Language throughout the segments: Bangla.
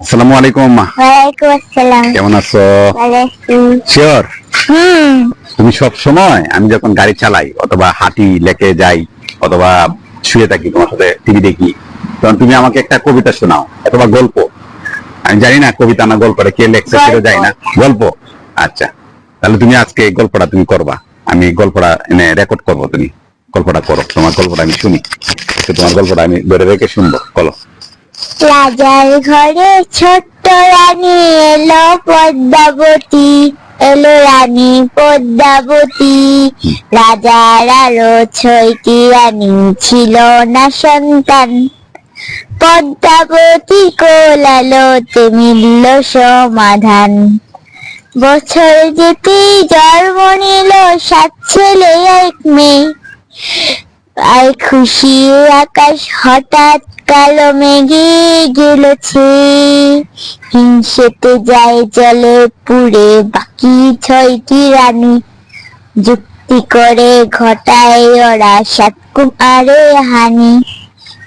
আসসালামু আলাইকুম আম্মা ওয়ালাইকুম আসসালাম। কেমন আছো? ভালো আছি। শিওর হুম। তুমি সব সময় আমি যখন গাড়ি চালাই অথবা হাঁটি লেকে যাই অথবা শুয়ে থাকি তোমার সাথে টিভি দেখি তখন তুমি আমাকে একটা কবিতা শোনাও অথবা গল্প। আমি জানি না কবিতা না গল্পটা কে লেখছে সেটা। যাই না। গল্প? আচ্ছা। তাহলে তুমি আজকে গল্পটা তুমি করবা। আমি গল্পটা এনে রেকর্ড করব তুমি। গল্পটা করো। তোমার গল্পটা আমি শুনি। তোমার গল্পটা আমি ধরে রেখে শুনব। বলো। রাজার ঘরে ছোট্ট রানী এলো পদ্মাবতী। এলো রানী পদ্মাবতী। রাজার আলো ছয়টি রানী ছিল না সন্তান। পদ্মাবতী কোলালোতে মিলল সমাধান। বছর যেতেই জন্ম নিল সাত ছেলে, এক মেয়ে। আর খুশি আকাশ হঠাৎ কালো মেঘে গেলছে। হিংসেতে যায় জলে পুড়ে বাকি ছয়টি রানী। যুক্তি করে ঘটায় ওরা সাত কুমারে হানি।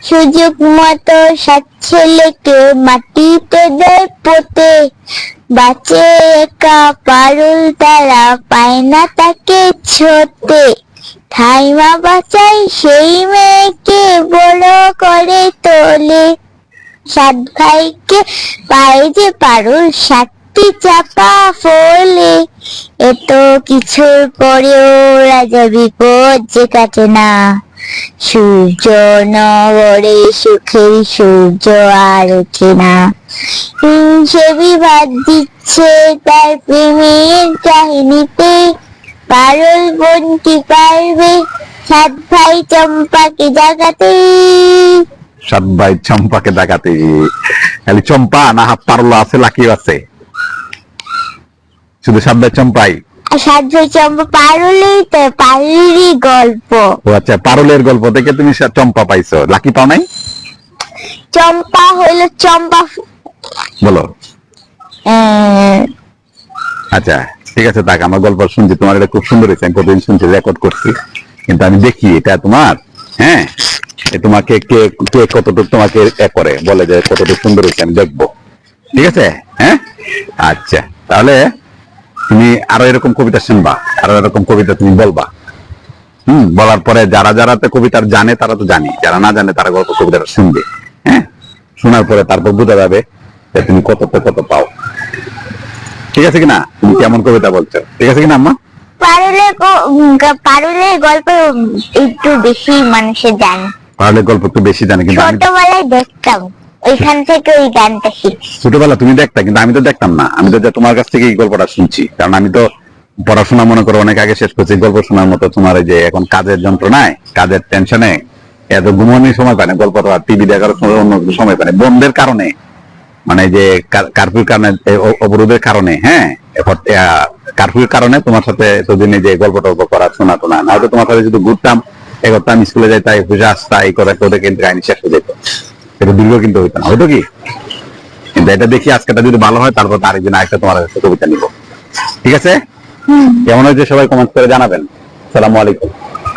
সুযোগ মতো সাত ছেলেকে মাটিতে দেয় পোতে। বাঁচে একা পারুল তারা, পায় না তাকে ছোতে। ঠাইমা বাঁচাই সেই মেয়েকে বড় করে তোলে। সাত ভাইকে যে পারুল, সাতটি চাপা ফলে। এত কিছুর পরেও রাজা বিপদ যে কাটে না। সূর্য নগরে সুখের সূর্য আর ওঠে না। হিংসে বিভাগ দিচ্ছে তার প্রেমের কাহিনীতে। পারুল বোনটি পারবে সাত ভাই চম্পাকে জাগাতে। সাত ভাই চম্পাকে ডাকাতে খালি চম্পা না হাত পারল আছে লাকিও আছে। শুধু সাত ভাই চম্পাই? সাত ভাই চম্পা পারুলেই তো পারুলেরই গল্প। ও আচ্ছা পারুলের গল্প থেকে তুমি চম্পা পাইছো। লাকি পাও নাই? চম্পা হইল চম্পা বলো। আচ্ছা। ঠিক আছে তাক আমার গল্প শুনছি, তোমার এটা খুব সুন্দর হয়েছে, আমি কতদিন শুনছি রেকর্ড করছি, কিন্তু আমি দেখি, এটা তোমার হ্যাঁ? তোমাকে কে কে কতটুকু তোমাকে এ করে, বলে যে কতটুকু সুন্দর হয়েছে, আমি দেখব। ঠিক আছে? হ্যাঁ? আচ্ছা তাহলে তুমি আরও এরকম কবিতা শুনবা, আরও এরকম কবিতা তুমি বলবা। হম, বলার পরে যারা যারা তো কবিতার জানে, তারা তো জানি, যারা না জানে, তারা গল্প কবিতাটা শুনবে হ্যাঁ? শোনার পরে তারপর বোঝা যাবে যে তুমি কততে কত পাও। ঠিক আছে কিনা? তুমি কেমন কবিতা বলছো? ঠিক আছে কিনা আম্মা? উম, পারুলের গল্প একটু বেশি মানুষের জানে। তাহলে গল্প একটু বেশি জানি কিন্তু আমি ছোটবেলায় দেখতাম। ওইখান থেকে ওই গানটা শিখছি। ছোটবেলা তুমি দেখতা কিন্তু আমি তো দেখতাম না। আমি তো যা তোমার কাছ থেকে এই গল্পটা শুনছি কারণ আমি তো পড়াশোনা মনে করো অনেক আগে শেষ করছি। গল্প শোনার মতো তোমার এই যে এখন কাজের যন্ত্রণায় কাজের টেনশনে এত ঘুমানোর সময় পায় না গল্প টিভি দেখার সময় অন্য কিছু সময় পায় না। বন্ধের কারণে মানে যে কারফিউর কারণে অবরোধের কারণে হ্যাঁ? কারফিউর কারণে তোমার সাথে এতদিন যে গল্প টল্প করা শোনা টোনা না হয়তো তোমার সাথে যদি ঘুরতাম এ করতাম স্কুলে যাইতাম একুশে আসতা এই করে তোদের কিন্তু কাহিনী শেষ হয়ে যেত। এটা দীর্ঘ কিন্তু হইতো না। হয়তো কি? কিন্তু এটা দেখি আজকেটা যদি ভালো হয় তারপর তার একদিন আরেকটা তোমার কাছে কবিতা নিব। ঠিক আছে? কেমন হয়েছে সবাই কমেন্ট করে জানাবেন। সালামু আলাইকুম।